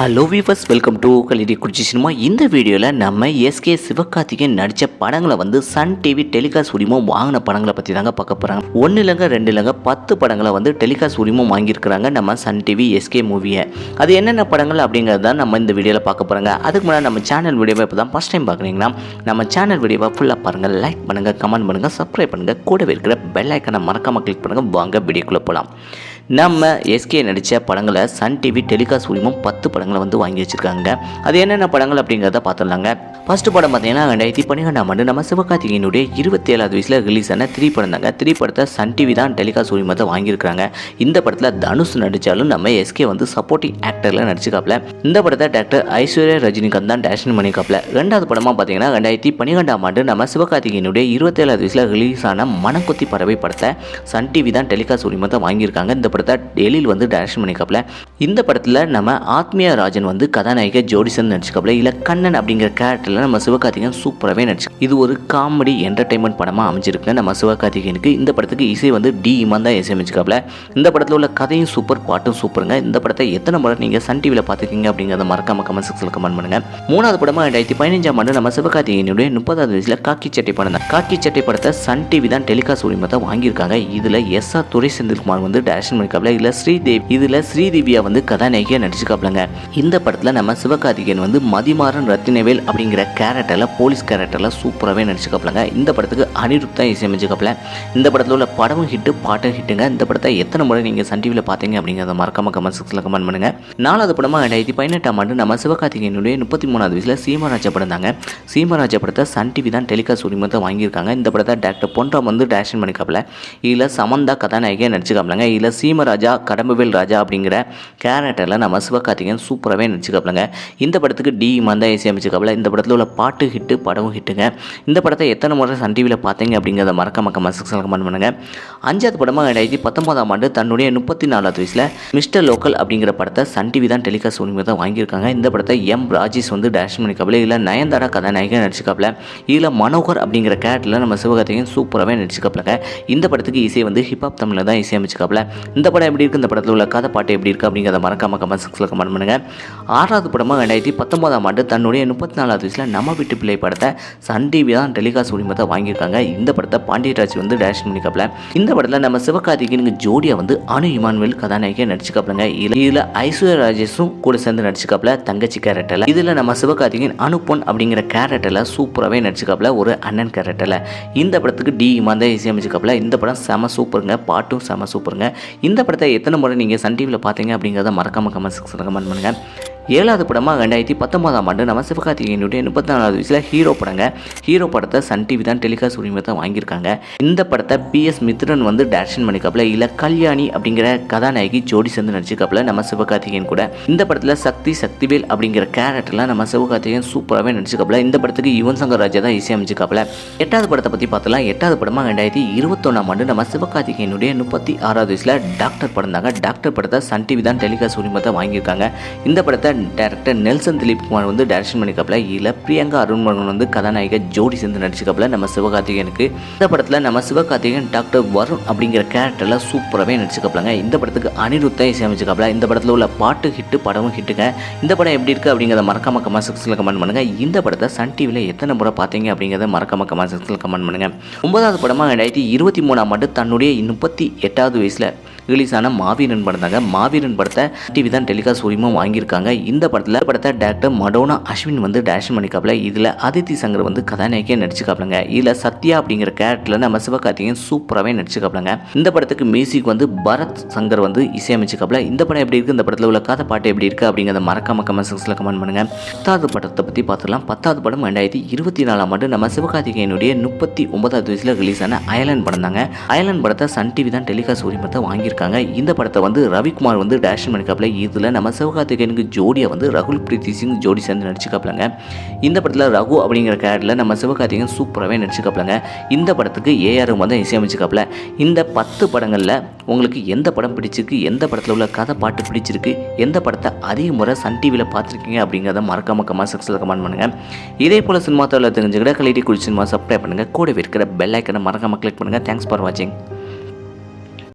Hello viewers welcome to கலிடி குடிச்சி cinema இந்த வீடியோவில் நம்ம எஸ்கே சிவகார்த்திகேயன் நடித்த படங்களை வந்து சன் டிவி டெலிகாஸ்ட் உரிமம் வாங்கின படங்களை பற்றி தாங்க பார்க்க போகிறாங்க ஒன்று இல்லைங்க ரெண்டு இல்லைங்க பத்து படங்களை வந்து டெலிகாஸ்ட் உரிமம் வாங்கியிருக்கிறாங்க நம்ம சன் டிவி எஸ்கே மூவியை அது என்னென்ன படங்கள் அப்படிங்கிறது தான் நம்ம இந்த வீடியோவில் பார்க்க போகிறாங்க அதுக்கு முன்னாடி நம்ம சேனல் வீடியோவை இப்போ தான் ஃபஸ்ட் டைம் பார்க்குறீங்கன்னா நம்ம சேனல் வீடியோவை ஃபுல்லாக பாருங்கள் லைக் பண்ணுங்கள் கமெண்ட் பண்ணுங்கள் சப்ஸ்கிரைப் பண்ணுங்கள் கூடவே இருக்கிற பெல் ஐக்கனை மறக்காமல் கிளிக் பண்ணுங்கள் வாங்க வீடியோக்குள்ளே போகலாம் நம்ம எஸ்கே நடித்த படங்களை சன் டிவி டெலிகாஸ்ட் உரிமம் பத்து படங்களை வந்து வாங்கி வச்சுருக்காங்க. அது என்னென்ன படங்கள் அப்படிங்கிறத பார்த்துடலாங்க. ஃபர்ஸ்ட் படம் பார்த்தீங்கன்னா ரெண்டாயிரத்தி பன்னிரெண்டாம் ஆண்டு நம்ம சிவகார்த்திகேயனுடைய இருபத்தி ஏழாவது வயசில் ரிலீஸ் ஆன த்ரீ படம் தாங்க. த்ரீ படத்தை சன் டிவி தான் டெலிகாஸ்ட் உரிமத்தை வாங்கியிருக்காங்க. இந்த படத்தில் தனுஷ் நடித்தாலும் நம்ம எஸ்கே வந்து சப்போர்ட்டிங் ஆக்டரில் நடிச்சுக்காப்ல இந்த படத்தை டாக்டர் ஐஸ்வர்யா ரஜினிகாந்த் தான் டேரக்ஷன் பண்ணிக்காப்ல ரெண்டாவது படமாக பார்த்தீங்கன்னா ரெண்டாயிரத்தி பன்னிரெண்டாம் ஆண்டு நம்ம சிவகார்த்திகேயனுடைய இருபத்தேழாவது வயசில் ரிலீஸ் ஆன மனக்கொத்தி பறவை படத்தை சன் டிவி தான் டெலிகாஸ்ட் உரிமத்தை வாங்கியிருக்காங்க. இந்த படம் படத்தை டெல்லியில் வந்து டைரக்ஷன் பண்ணிக்காப்ல இந்த படத்தில் நம்ம ஆத்மியா ராஜன் வந்து கதாநாயக ஜோடிசன் நடிச்சுக்காப்ல இல்லை கண்ணன் அப்படிங்கிற கேரக்டரில் நம்ம சிவகார்த்திகன் சூப்பராகவே நடிச்சு இது ஒரு காமெடி என்டர்டைன்மெண்ட் படமாக அமைஞ்சிருக்கு நம்ம சிவகார்த்திகேயனுக்கு இந்த படத்துக்கு இசை வந்து டி இமான் தான் இசையமைச்சுக்காப்ல இந்த படத்தில் உள்ள கதையும் சூப்பர் பாட்டும் சூப்பருங்க இந்த படத்தை எத்தனை முறை நீங்கள் சன் டிவியில் பார்த்துருக்கீங்க அப்படிங்கிறத மறக்காம கமெண்ட் செக்ஷனில் கமெண்ட் பண்ணுங்க. மூணாவது படமாக ரெண்டாயிரத்தி பதினஞ்சாம் ஆண்டு நம்ம சிவகார்த்திகேயனுடைய முப்பதாவது வயசில் காக்கி சட்டை படம் தான். காக்கி சட்டை படத்தை சன் டிவி தான் டெலிகாஸ்ட் உரிமத்தை வாங்கியிருக்காங்க. இதில் எஸ் ஆர் துரை செந்தில்குமார் வந்து டேரக்ஷன் பண்ணிக்காப்ல இதில் ஸ்ரீதேவி இதில் ஸ்ரீதேவியா வந்து கதாநாயகியாக நடிச்சிருக்காப்லங்க. இந்த படத்தில் நம்ம சிவகார்த்திகேயன் வந்து மதிமாறன் ரத்தினவேல் அப்படிங்கிற கேரக்டரில் போலீஸ் கேரக்டரில் சூப்பராகவே நடிச்சிருக்காப்லங்க. இந்த படத்துக்கு அனிருத் தான் இசையமைச்சிருக்காப்ல. இந்த படத்தில் உள்ள படமும் ஹிட்டு பாட்டும் ஹிட்டுங்க இந்த படத்தை எத்தனை முறை நீங்கள் சன் டிவியில் பார்த்தீங்க அப்படிங்கிறத மறக்காம கமெண்ட் செக்ஷனில் கமெண்ட் பண்ணுங்க. நாலாவது படமாக ரெண்டாயிரத்தி பதினெட்டாம் ஆண்டு நம்ம சிவகார்த்திகேயனுடைய முப்பத்தி மூணாவது வயசில் சீமராஜா படம் தாங்க. சீமராஜா படத்தை சன் டிவி தான் டெலிகாஸ்ட் உரிமத்தை வாங்கியிருக்காங்க. இந்த படத்தை டாக்டர் பொன்ராம் வந்து டேரக்ஷன் பண்ணிக்காப்ல இதில் சமந்தா கதாநாயகியாக நடிச்சுக்காப்லங்க இதில் சீமராஜா கடம்புவேல் ராஜா அப்படிங்கிற கேரக்டரில் நம்ம சிவகார்த்திகேயன் சூப்பராகவே நடிச்சுக்காப்லங்க இந்த படத்துக்கு டி இமான் தான் இசையமைச்சுக்காப்ல இந்த படத்தில் உள்ள பாட்டு ஹிட்டு படமும் ஹிட்டுங்க. இந்த படத்தை எத்தனை முறை சன் டிவியில் பார்த்தீங்க அப்படிங்கிறத மறக்க மக்க மசக் கமெண்ட் பண்ணுங்க. அஞ்சாவது படமாக ரெண்டாயிரத்தி பத்தொன்பதாம் ஆண்டு தன்னுடைய முப்பத்தி நாலாவது வயசில் மிஸ்டர் லோக்கல் அப்படிங்கிற படத்தை சன் டிவி தான் டெலிகாஸ்ட் உரிமை வாங்கியிருக்காங்க. இந்த படத்தை எம் ராஜேஷ் வந்து டேரக்ஷன் பண்ணிக்காப்ல இதில் நயன்தாரா கதாநாயகன் நடிச்சுக்காப்ல இதில் மனோகர் அப்படிங்கிற கேரக்டரில் நம்ம சிவகார்த்திகேயன் சூப்பராகவே நடிச்சுக்காப்லங்க இந்த படத்துக்கு இசை வந்து ஹிப்ஹாப் தமிழில் தான் இசையமைச்சுக்காப்ல இந்த படம் எப்படி இருக்குது இந்த படத்தில் உள்ள கதை பாட்டு எப்படி இருக்குது அப்படிங்கிறத மறக்காமல் கமெண்ட் செக்ஸில் கமெண்ட் பண்ணுங்க. ஆறாவது படமாக ரெண்டாயிரத்தி பத்தொன்பதாம் ஆண்டு தன்னுடைய முப்பத்தி நாலாவது வயசில் நம்ம வீட்டு பிள்ளை படத்தை சன் டிவி தான் டெலிகாஸ்ட் உரிமத்தை வாங்கியிருக்காங்க. இந்த படத்தை பாண்டியராஜ் வந்து டேரக்ஷன் பண்ணிக்கப்பில் இந்த படத்தில் நம்ம சிவகார்த்திகேயனுக்கு ஜோடியாக வந்து அனு இமானுவேல் கதாநாயகியாக நடிச்சுக்காப்லங்க இதில் இதில் ஐஸ்வர்யா ராஜேஷும் கூட சேர்ந்து நடிச்சுக்காப்ல தங்கச்சி கேரக்டரில் இதில் நம்ம சிவகார்த்திகேயன் அனுப்பொன் அப்படிங்கிற கேரக்டரில் சூப்பராகவே நடிச்சுக்காப்ல ஒரு அண்ணன் கேரக்டரில் இந்த படத்துக்கு டி இமான் தான் இசையமைச்சுக்காப்ல இந்த படம் செம சூப்பருங்க பாட்டும் செம சூப்பருங்க. இந்த படத்தை எத்தனை முறை நீங்கள் சன் டிவியில் பார்த்தீங்க அப்படிங்கிறத மறக்காம கமெண்ட் செக்ஷனில் கமெண்ட் பண்ணுங்கள் ஏழாவது படமாக ரெண்டாயிரத்தி பத்தொன்பதாம் ஆண்டு நம்ம சிவகார்த்திகேயனுடைய முப்பத்தி நாலாவது வயசில் ஹீரோ படங்க. ஹீரோ படத்தை சன் டிவி தான் டெலிகாஸ்ட் உரிமத்தை வாங்கியிருக்காங்க. இந்த படத்தை பிஎஸ் மித்ரன் வந்து டேரக்ஷன் பண்ணிக்காப்ல இல்லை கல்யாணி அப்படிங்கிற கதாநாயகி ஜோடி சேர்ந்து நடிச்சிக்காப்ல நம்ம சிவகார்த்திகேயன் கூட. இந்த படத்தில் சக்தி சக்திவேல் அப்படிங்கிற கேரக்டர்லாம் நம்ம சிவகார்த்திகேயன் சூப்பராகவே நடிச்சிக்காப்ல இந்த படத்துக்கு யுவன் சங்கர் ராஜா தான் இசையமைச்சிக்காப்ல எட்டாவது படத்தை பற்றி பார்த்தலாம் எட்டாவது படமாக ரெண்டாயிரத்தி இருபத்தொன்னாம் ஆண்டு நம்ம சிவகார்த்திகேயனுடைய முப்பத்தி ஆறாவது வயசில் டாக்டர் படம் தாங்க டாக்டர் படத்தை சன் டிவி தான் டெலிகாஸ்ட் உரிமத்தை வாங்கியிருக்காங்க. இந்த படத்தை டேரக்டர் நெல்சன் திலீப் குமார் வந்து டேரக்ஷன் பண்ணிக்காப்ல இதில் பிரியங்கா அருண்மகன் வந்து கதாநாயகர் ஜோடி சேர்ந்து நடிச்சுக்காப்ல நம்ம சிவகார்த்திகேயனுக்கு. இந்த படத்தில் நம்ம சிவகார்த்திகேயன் டாக்டர் வருண் அப்படிங்கிற கேரக்டரில் சூப்பராகவே நடிச்சுக்காப்லங்க இந்த படத்துக்கு அனிருத்தை இசையமைச்சுக்காப்ல இந்த படத்தில் உள்ள பாட்டு ஹிட்டு படமும் ஹிட்டுங்க இந்த படம் எப்படி இருக்குது அப்படிங்கிறத மறக்காம கமெண்ட் செக்ஷனில் கமெண்ட் பண்ணுங்கள் இந்த படத்தை சன் டிவியில் எத்தனை முறை பார்த்தீங்க அப்படிங்கிறத மறக்காம கமெண்ட் செக்ஷனில் கமெண்ட் பண்ணுங்க. ஒன்பதாவது படமாக ரெண்டாயிரத்தி இருபத்தி மூணாம் ஆண்டு தன்னுடைய முப்பத்தி எட்டாவது வயசில் ரிலீஸ் ஆன மாவீரன் படம் தாங்க மாவீரன் படத்தை டிவி தான் டெலிகாஸ்ட் உரிமம் வாங்கியிருக்காங்க. இந்த படத்தில் படத்தை டேரக்டர் மடோனா அஸ்வின் வந்து டேரக்ஷன் பண்ணிக்காப்ல இதில் அதித்தி சங்கர் வந்து கதாநாயகியாக நடிச்சுக்காப்லங்க இதில் சத்யா அப்படிங்கிற கேரக்டரில் நம்ம சிவகார்த்திகேயன் சூப்பராகவே நடிச்சுக்காப்லங்க இந்த படத்துக்கு மியூசிக் வந்து பரத் சங்கர் வந்து இசையமைச்சுக்காப்ல இந்த படம் எப்படி இருக்குது இந்த படத்தில் உள்ள கதை பாட்டு எப்படி இருக்குது அப்படிங்கிறத மறக்காம கமெண்ட் செக்ஷனில் கமெண்ட் பண்ணுங்க. பத்தாவது படத்தை பற்றி பார்த்துக்கலாம் பத்தாவது படம் ரெண்டாயிரத்தி இருபத்தி நாலாம் ஆண்டு நம்ம சிவகார்த்திகேயனுடைய முப்பத்தி ஒன்பதாவது வயசில் ரிலீஸ் ஆன அயலன் படம் தாங்க அயலன் படத்தை சன் டிவி தான் டெலிகாஸ்ட் உரிமத்தை வாங்கியிருக்காங்க. இந்த படத்தை வந்து ரவிக்குமார் வந்து டேரக்ஷன் பண்ணிக்காப்ல இதில் நம்ம சிவகார்த்திகேயனுக்கு ஜோடியை வந்து ரகுல் பிரீத்தி சிங் ஜோடி சேர்ந்து நடிச்சுக்காப்லங்க இந்த படத்தில் ரகு அப்படிங்கிற கேரக்டரில் நம்ம சிவகார்த்திகேயன் சூப்பராகவே நடிச்சுக்காப்லங்க இந்த படத்துக்கு ஏஆர் வந்து இசையமைச்சுக்காப்ல இந்த பத்து படங்களில் உங்களுக்கு எந்த படம் பிடிச்சிருக்கு? எந்த படத்தில் உள்ள கதை பாட்டு பிடிச்சிருக்கு? எந்த படத்தை அதிக முறை சன் டிவியில் பார்த்துருக்கீங்க? அப்படிங்கிறத மறக்காம கமெண்ட் செக்ஷனில் கமெண்ட் பண்ணுங்கள் இதே போல் சினிமா தொழில் தெரிஞ்சுக்கிட்ட கலிடி குடி சினிமா சப்ஸ்கிரைப் பண்ணுங்கள் கூடவே இருக்கிற பெல் ஐக்கனை மறக்காம கிளிக் பண்ணுங்கள் தேங்க்ஸ் ஃபார் வாட்சிங்